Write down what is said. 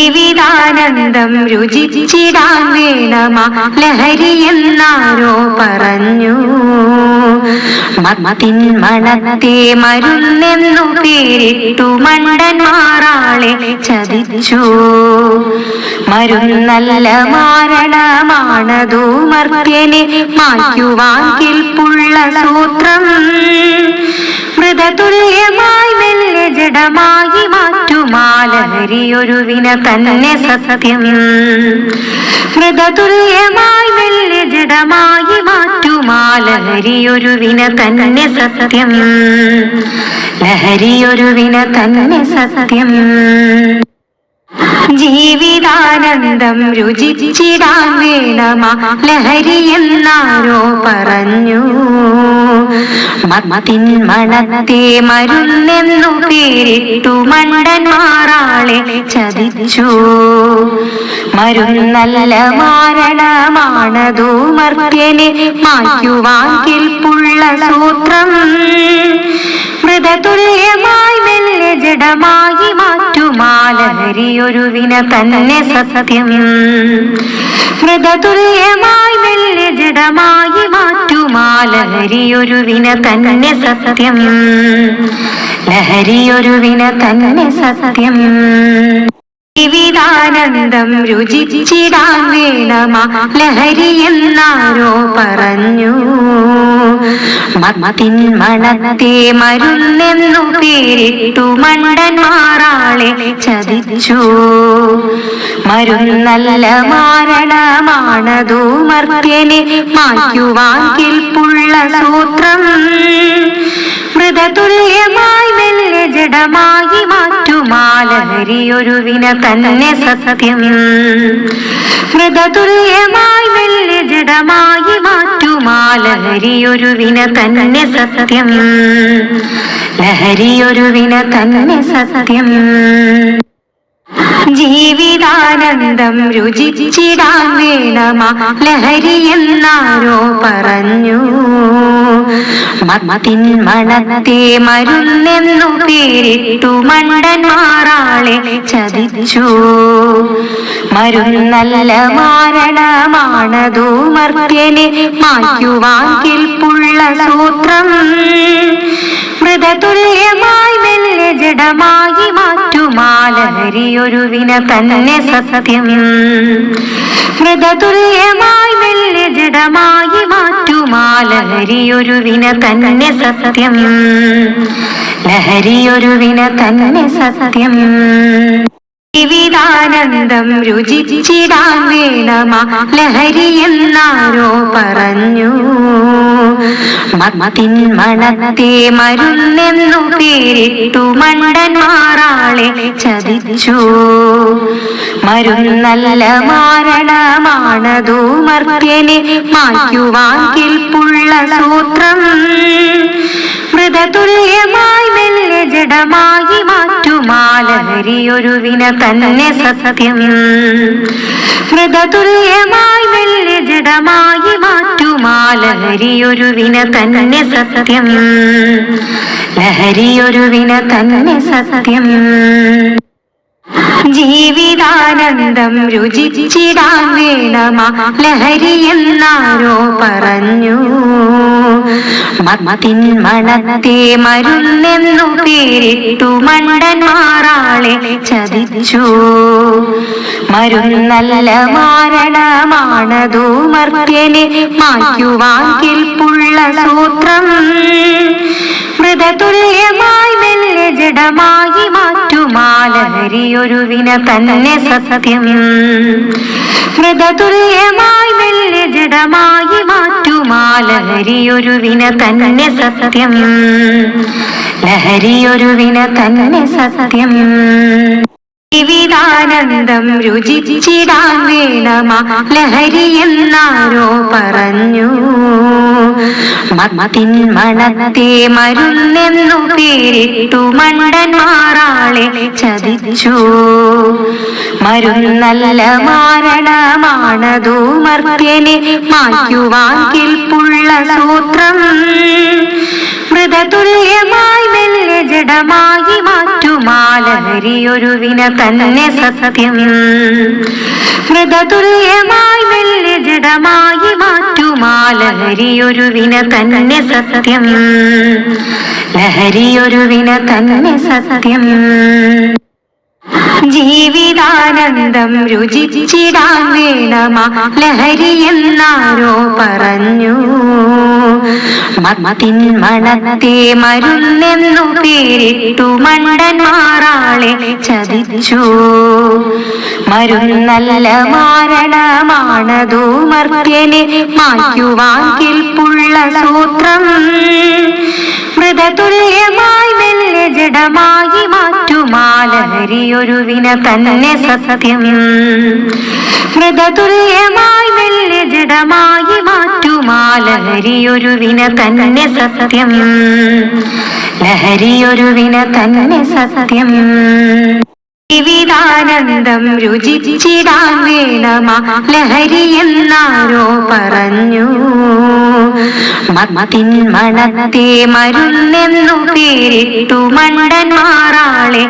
ജീവിതാനന്ദം രുചിച്ചിടാൻ വേണമാ. ലഹരി എന്നാരോ പറഞ്ഞു. മത്തിൻ മണത്തെ മരുന്നെന്നു പേരിട്ടു മണ്ടന്മാറാളെ ചതിച്ചു. മരുന്നല്ല മാരണമാണതു മർത്യനെ മാറ്റുവാൻ കിൽപ്പുള്ള സൂത്രം. മൃതതുല്യമായി മെല്ലെ ജഡമായി മാറ്റുമാലഹരിയൊരു വിന തന്നെ സത്യം മൃതതുല്യമായി മെല്ലെ ജഡമായി മാറ്റുമാലഹരിയൊരു വിന തന്നെ സത്യം ലഹരിയൊരു തന്നെ സത്യം ജീവിതാനന്ദം രുചിച്ചിടാൻ വേണമാ. ലഹരി എന്നാരോ പറഞ്ഞു. മത്തിൻ മണത്തെ മരുന്നെന്നു പേരിട്ടു മണ്ടന്മാറാളെ ചതിച്ചു. മരുന്നല്ല മാരണമാണതോ മർത്യനെ മാറ്റുവാൻ പുള്ള സൂത്രം. മൃതതുല്യമായി മാറ്റുമാലഹരിയൊരു വിന തന്നെ സത്യം. മൃതതുല്യമായി മെല്ലെ ജഡമായി മാറ്റുമാലഹരിയൊരു വിന തന്നെ സത്യം. ലഹരിയൊരു വിന തന്നെ സത്യം. ജീവിതാനന്ദം രുചിച്ചിടാൻ വേണമ. ലഹരി എന്നാരോ പറഞ്ഞു. മത്തിൻ മണത്തെ മരുന്നെന്നു പേരിട്ടു മണ്ടന്മാറാളെ ചതിച്ചു. മരുന്നല്ല മാരണമാണതു മർത്യനെ മാറ്റുവാൻ കിൽപ്പുള്ള സൂത്രം. മൃതതുല്യമായി മെല്ലെ ജഡമായി മാറ്റുമാലഹരിയൊരു വിന തന്നെ സത്യം. മൃതതുല്യമായി മെല്ലെ ജഡമായി മാറ്റുമാലഹരിയൊരു വിന തന്നെ സത്യം. ലഹരിയൊരുവിനെ തന്നെ സത്യം. ജീവിതാനന്ദം രുചിച്ചിടാൻ വേണമാ. ലഹരി എന്നാരോ പറഞ്ഞു. മത്തിൻ മണത്തെ മരുന്നെന്നു പേരിട്ടു മണ്ടന്മാറാളെ ചതിച്ചു. മരുന്നല്ല മാരണമാണതോ മർത്യനെ മാറ്റുവാൻ പുള്ള സൂത്രം. മൃതതുല്യമായി മെല്ലെ ജഡമായി മാറ്റുമാലഹരിയൊരു വിന തന്നെ സത്യം. മൃതതുല്യമായി മെല്ലെ ജഡമായി മാറ്റു മാലഹരിയൊരുവിന തന്നെ സത്യം. ലഹരിയൊരുവിന തന്നെ സത്യം. ജീവിതാനന്ദം രുചിച്ചിടാൻ വേണമാ ലഹരി എന്നാരോ പറഞ്ഞു. മത്തിൻ മണത്തെ മരുന്നെന്നു പേരിട്ടു മണ്ടന്മാറാളെ ചതിച്ചു. മരുന്നല്ല മാരണമാണതോ മർത്യനെ മാറ്റുവാൻ കിൽപ്പുള്ള സൂത്രം. മൃതതുല്യമായി മെല്ലെ ജഡമായി മാറ്റുമാലഹരിയൊരു വിന തന്നെ സത്യം. മൃതതുല്യമായി മെല്ലെ ജഡമായി മാറ്റുമാലഹരിയൊരു വിന തന്നെ സത്യം. ലഹരിയൊരു വിന തന്നെ സത്യം. ജീവിതാനന്ദം രുചിച്ചിടാൻ വേണമാ. ലഹരി എന്നാരോ പറഞ്ഞു. മത്തിൻ മണത്തെ മരുന്നെന്നു പേരിട്ടു മണ്ടന്മാറാളെ ചതിച്ചു. മരുന്നല്ല മാരണമാണതു മർത്യനെ മാറ്റുവാൻ കിൽപ്പുള്ള സൂത്രം. മൃതതുല്യമായി മെല്ലെ ജഡമായി മാറ്റുമാലഹരിയൊരു വിന തന്നെ സത്യം. മൃതതുല്യമായി മെല്ലെ ജഡമായി മാറ്റുമാലഹരിയൊരു വിന തന്നെ സത്യം. ലഹരിയൊരു വിന തന്നെ സത്യം. ജീവിതാനന്ദം രുചിച്ചിടാൻ വേണമാ. ലഹരി എന്നാരോ പറഞ്ഞു. മത്തിൻ മണത്തെ മരുന്നെന്നു പേരിട്ടു മണ്ടന്മാറാളെ ചതിച്ചു. മരുന്നല്ല മാരണമാണതു മർത്യനെ മാറ്റുവാൻ കിൽപ്പുള്ള സൂത്രം. മൃതതുല്യമായി മെല്ലെ ജഡമായി മാറ്റുമാലഹരിയൊരു വിന തന്നെ സത്യം. മൃതതുല്യമായി മെല്ലെ ജഡമായി മാറ്റുമാലഹരിയൊരുവിന തന്നെ സത്യം. ലഹരിയൊരു വിന തന്നെ സത്യം. ജീവിതാനന്ദം രുചിച്ചിടാൻ വേണമാ. ലഹരി എന്നാരോ പറഞ്ഞു. മത്തിൻ മണത്തെ മരുന്നെന്നു പേരിട്ടു മണ്ടൻ മാറാളെ ചതിച്ചു. മരുന്നല്ല മാരണമാണതോ മർത്യനെ മാറ്റുവാൻ പുള്ള സൂത്രം. മൃതതുല്യമായി മെല്ലെ ജഡമായി മാറ്റുമാലഹരിയൊരു വിന തന്നെ സത്യം. മൃതതുല്യമായി മെല്ലെ ജഡമായി മാറ്റുമാലഹരിയൊരു വിന തന്നെ സത്യം. ലഹരിയൊരു വിന തന്നെ സത്യം. ജീവിതാനന്ദം രുചിച്ചിടാൻ വേണമാ. ലഹരി എന്നാരോ പറഞ്ഞു. മത്തിൻ മണത്തെ മരുന്നെന്നു പേരിട്ടു മണ്ടൻ മാറാളെ